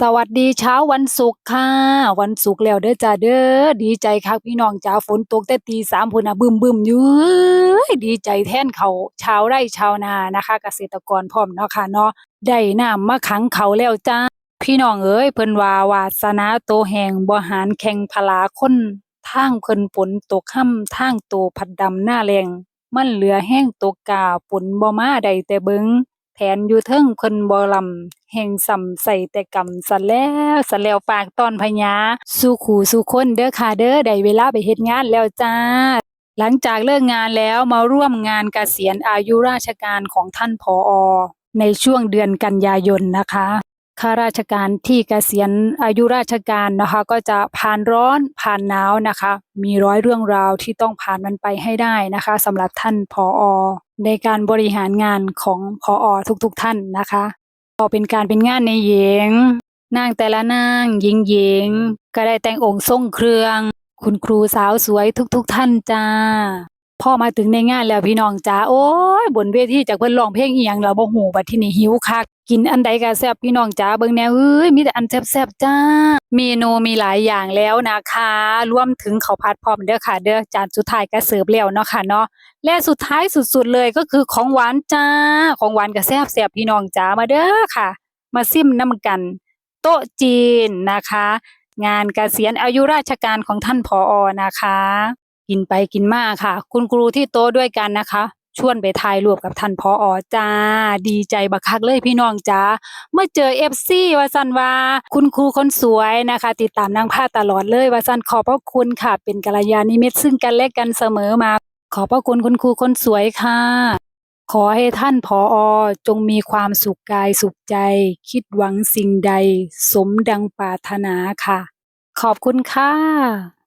สวัสดีเช้าวันศุกร์ค่ะ วันศุกร์แล้วเด้อจ้าเด้อดีใจคักพี่น้องจ้าฝนตกแต่ตีสามพุ่นน่ะบึมบึมอยู่เอ้ดีใจแท่นเขาชาวไร่ชาวนานะคะ เกษตรกรพร้อมเนาะค่ะเนาะได้น้ำมาขังเขาแล้วจ้าพี่น้องเอ้ยเพิ่นว่าวาสนาโตแหงบ่หารแข่งพลาคนทางเพิ่นฝนตกค่ำทางโตพัดดำหน้าแรงมันเหลือแห้งตกกาฝนบ่มาได้แต่เบิง นอยู่เทิงเพิ่นบ่ลำแห่งสำใส่แต่กำสันแล้วสันแล้วฝากตอนพญาสู่ขู่สู่คนเด้อค่ะเด้อได้เวลาไปเฮ็ดงานแล้วจ้า หลังจากเลิกงานแล้วมาร่วมงานเกษียณอายุราชการของท่านผอ ในช่วงเดือนกันยายนนะคะ ข้าราชการที่เกษียณอายุราชการนะคะ ก็จะผ่านร้อนผ่านหนาวนะคะ มีร้อยเรื่องราวที่ต้องผ่านมันไปให้ได้นะคะสำหรับท่านผอในการบริหารงานของพออทุกๆท่านนะคะพอเป็นการเป็นงานในหญิงนางแต่ละนางหญิงหญิงก็ได้แต่งองค์ทรงเครื่อง คุณครูสาวสวยทุกๆท่านจ้า พ่อมาถึงในงานแล้วพี่น้องจ้าโอ้ยบนเวทีจากเพิ่นร้องเพลงอีหยังเราบ่ฮู้บัดที่นี้หิวคักกินอันใดก็แซ่บพี่น้องจ้าเบิ่งแนวเอ้ยมีแต่อันแซ่บๆจ้า เมนูมีหลายอย่างแล้วนะคะรวมถึงข้าวผัดพร้อมเด้อค่ะ เด้อจานสุดท้ายก็เสิร์ฟแล้วเนาะค่ะเนาะและสุดท้ายสุดๆเลยก็คือของหวานจ้า ของหวานกับแซ่บแซบพี่น้องจ้ามาเด้อค่ะ มาซิมน้ำกัน โต๊ะจีนนะคะ งานเกษียณอายุราชการของท่านผออนะคะ กินไปกินมาค่ะ คุณครูที่โต๊ะด้วยกันนะคะ ชวนไปถ่ายรูปกับท่านผออจ้า ดีใจบักคักเลยพี่น้องจ้าเมื่อเจอเอฟซีวาสันวาคุณครูคนสวยนะคะ ติดตามนางผ้าตลอดเลยวาสันขอบพระคุณค่ะ เป็นกัลยาณิมิตรซึ่งกันและกันเสมอมา ขอบพระคุณคุณครูคนสวยค่ะ ขอให้ท่านผออจงมีความสุขกายสุขใจ คิดหวังสิ่งใด สมดังปรารถนาค่ะ ขอบคุณค่ะ